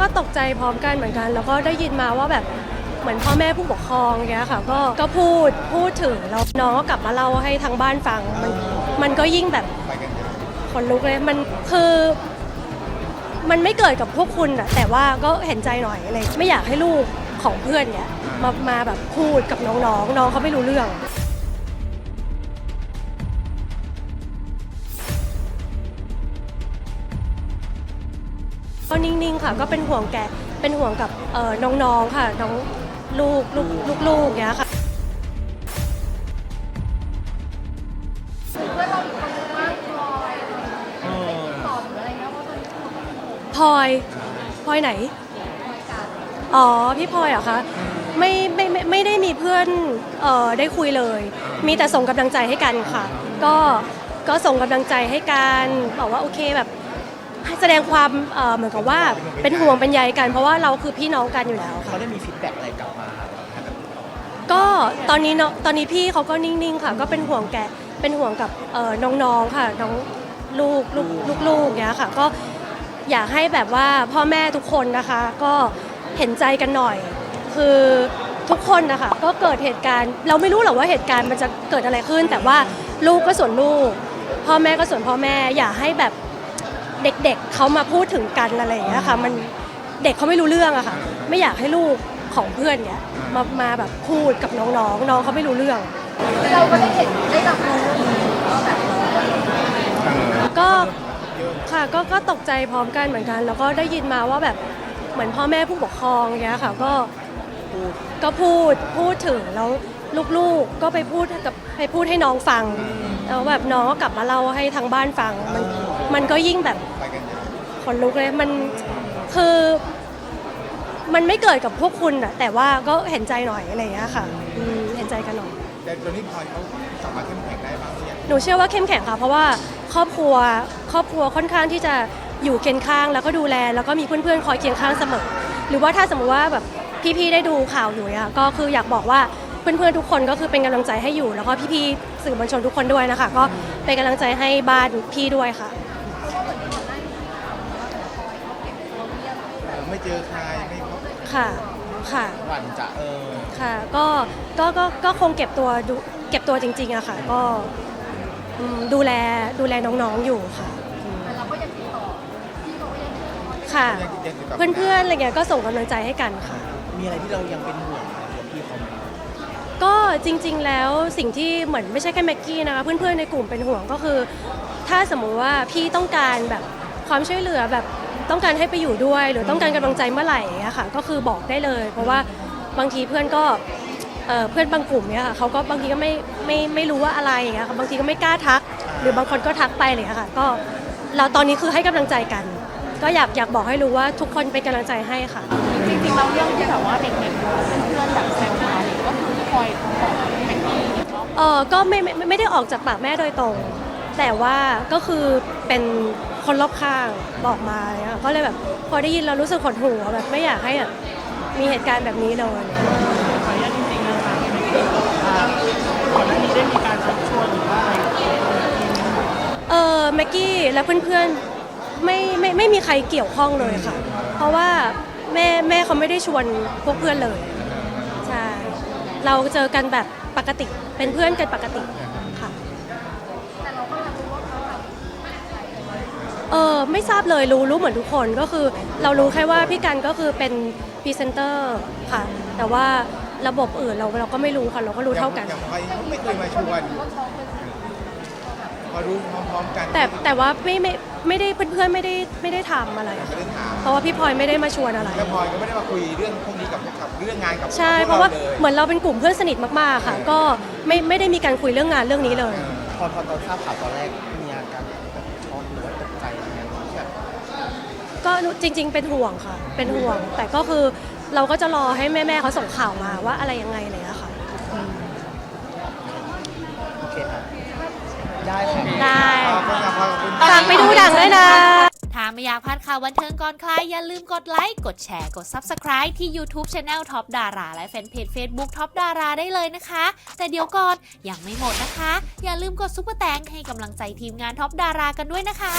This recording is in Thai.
ก็ตกใจพร้อมกันเหมือนกัน แล้วก็ได้ยินมาว่าแบบเหมือนพ่อแม่ผู้ปกครองอย่างเงี้ยค่ะ ก็ก็พูดพูดถึงแล้วน้องก็กลับมาเล่าให้ทางบ้านฟังมันมันก็ยิ่งแบบขนลุกเลยมันคือ มันไม่เกิดกับพวกคุณอะแต่ว่าก็เห็นใจหน่อยอะไรไม่อยากให้ลูกของเพื่อนเนี่ยมามาแบบพูดกับน้องๆ น้องเขาไม่รู้เรื่อง ก็นิ่งๆค่ะ ก็เป็นห่วงแกเป็นห่วงกับเอ่อน้องๆค่ะน้องลูกลูกลูกลูกเงี้ยค่ะพลอยพลอยไหนอ๋อพี่พลอยเหรอคะไม่ไม่ไม่ไม่ได้มีเพื่อนเอ่อได้คุยเลย มีแต่ส่งกำลังใจให้กันค่ะ ก็ก็ส่งกำลังใจให้กันบอกว่าโอเคแบบ แสดงความเอ่อเหมือนกับว่าเป็นห่วงเป็นใยกัน เพราะว่าเราคือพี่น้องกันอยู่แล้วค่ะ เขาได้มีฟีดแบ็กอะไรกลับมาครับก็ตอนนี้เนาะตอนนี้พี่เขาก็นิ่งๆค่ะ ก็เป็นห่วงแกเป็นห่วงกับเอ่อน้องๆค่ะน้องลูกลูกลูกลูกเนี้ยค่ะ ก็อยากให้แบบว่าพ่อแม่ทุกคนนะคะ ก็เห็นใจกันหน่อย คือทุกคนนะคะก็เกิดเหตุการณ์ เราไม่รู้หรอกว่าเหตุการณ์มันจะเกิดอะไรขึ้น แต่ว่าลูกก็ส่วนลูก พ่อแม่ก็ส่วนพ่อแม่ อย่าให้แบบ เด็กๆเขามาพูดถึงกันอะไรอย่างเงี้ยค่ะ มันเด็กเขาไม่รู้เรื่องอะค่ะ ไม่อยากให้ลูกของเพื่อนเนี้ยมามาแบบพูดกับน้องๆ น้องเขาไม่รู้เรื่อง เราก็ได้เห็นได้รับรู้ก็ค่ะก็ก็ตกใจพร้อมกันเหมือนกัน แล้วก็ได้ยินมาว่าแบบเหมือนพ่อแม่ผู้ปกครองอย่างเงี้ยค่ะก็ก็พูดพูดถึงแล้ว ลูกๆก็ไปพูดกับไปพูดให้น้องฟังแล้วแบบน้องก็กลับมาเล่าให้ทางบ้านฟัง มันมันก็ยิ่งแบบขนลุกเลยมันคือมันไม่เกิดกับพวกคุณอะแต่ว่าก็เห็นใจหน่อยอะไรอย่างเงี้ยค่ะอืมเห็นใจกันหน่อยแต่ตอนนี้พลอยเขาสามารถเข้มแข็งได้บ้างหรือยังหนูเชื่อว่าเข้มแข็งค่ะ เพราะว่าครอบครัวครอบครัวค่อนข้างที่จะอยู่เคียงข้างแล้วก็ดูแล แล้วก็มีเพื่อนๆคอยเคียงข้างเสมอ หรือว่าถ้าสมมติว่าแบบพี่ๆได้ดูข่าวอยู่อะก็คืออยากบอกว่า เพื่อนๆทุกคนก็คือเป็นกำลังใจให้อยู่ แล้วก็พี่ๆสื่อมวลชนทุกคนด้วยนะคะ ก็เป็นกำลังใจให้บ้านพี่ด้วยค่ะไม่เจอใครไม่พบค่ะ ค่ะ หวั่นจะเออค่ะ ก็ก็ ก็ ก็คงเก็บตัวดูเก็บตัวจริงๆอะค่ะ ก็อืมดูแล ดูแลน้องๆ อยู่ค่ะอืมแต่เราก็ยังติดต่อที่เขาก็ยังติดต่อค่ะ ยังยังติดต่เพื่อนๆ อะไรเงี้ย ก็ส่งกำลังใจให้กันค่ะ มีอะไรที่เรายังเป็นห่วงกับพี่เขาไหม ก็ จริง ๆ แล้วสิ่งที่เหมือนไม่ใช่แค่แม็กกี้นะคะเพื่อนๆในกลุ่มเป็นห่วงก็คือ ถ้าสมมุติว่าพี่ต้องการแบบความช่วยเหลือแบบต้องการให้ไปอยู่ด้วย หรือต้องการกำลังใจเมื่อไหร่อย่างเงี้ยค่ะก็คือบอกได้เลย เพราะว่าบางทีเพื่อนก็เอ่อเพื่อนบางกลุ่มเนี่ยค่ะเขาก็บางทีก็ไม่ไม่ไม่รู้ว่าอะไรอย่างเงี้ยค่ะบางทีก็ไม่กล้าทัก หรือบางคนก็ทักไปอะไรเลยค่ะก็เราตอนนี้คือให้กำลังใจกัน ก็อยากอยากบอกให้รู้ว่าทุกคนเป็นกำลังใจให้ค่ะ จริงๆเราเรื่องที่แบบว่าเด็กๆเพื่อนๆแบบแซวมาเนี่ยก็คือคอยบอกแม็กกี้อีกร อบเออก็ไม่ไม่ไม่ได้ออกจากปากแม่โดยตรง แต่ว่าก็คือเป็นคนรอบข้างบอกมาเนี่ยค่ะก็เลยแบบพอได้ยินเรารู้สึกหดหู่อะแบบไม่อยากให้แบบมีเหตุการณ์แบบนี้เลยขออนุญาตจริงๆนะคะที่ไม่ได้อ่าก่อนหน้านี้ได้มีการชักชวนหรือว่าอะไรเออแม็กกี้และเพื่อนๆไม่ไม่ไม่มีใครเกี่ยวข้องเลยค่ะ เพราะว่าแม่แม่เขาไม่ได้ชวนพวกเพื่อนเลยใช่เราเจอกันแบบ ปกติเป็นเพื่อนกันปกติค่ะเออไม่ทราบเลยรู้รู้เหมือนทุกคนก็คือ เรารู้แค่ว่าพี่กันก็คือเป็นพรีเซนเตอร์ค่ะ แต่ว่าระบบอื่นเราเราก็ไม่รู้ค่ะเราก็รู้เท่ากันย่างไม่เคยมาชวน พอรู้พร้อมๆกันแต่แต่ว่าไม่ไม่ไม่ได้เพื่อนๆไม่ได้ไม่ได้ทำอะไร ไม่ค่ะได้ถามเพราะว่าพี่พลอยไม่ได้มาชวนอะไร แล้วพลอยก็ไม่ได้มาคุยเรื่องพวกนี้กับกับเรื่องงานกับใช่พกเพราะว่าลยเหมือนเราเป็นกลุ่มเพื่อนสนิทมากๆค่ะ ก็ไม่ไม่ได้มีการคุยเรื่องงานเรื่องนี้เลย พอพอตอนทราบข่าวตอนแรกมีอาการแบบช็อกหรือว่าตกใจอะไรเงี้ยแบบก็จริง ๆ เป็นห่วงค่ะ เป็นห่วง แต่ก็คือเราก็จะรอให้แม่ๆเขาส่งข่าวมาว่าอะไรยังไงอะไรอย่างเลยค่ะ โอเคครับ ได้ค่ะได้ขอบคุณครับขอบคุณฝากไปดูหนังด้วยนะ ถ้าไม่อยากพลาดข่าวบันเทิงก่อนใครอย่าลืมกดไลค์ กดแชร์ กด Subscribe ที่ YouTube Channel Top Dara และแฟนเพจ Facebook Top Dara ได้เลยนะคะ แต่เดี๋ยวก่อนยังไม่หมดนะคะ อย่าลืมกดซุปเปอร์แตงให้กำลังใจทีมงาน Top Dara กันด้วยนะคะ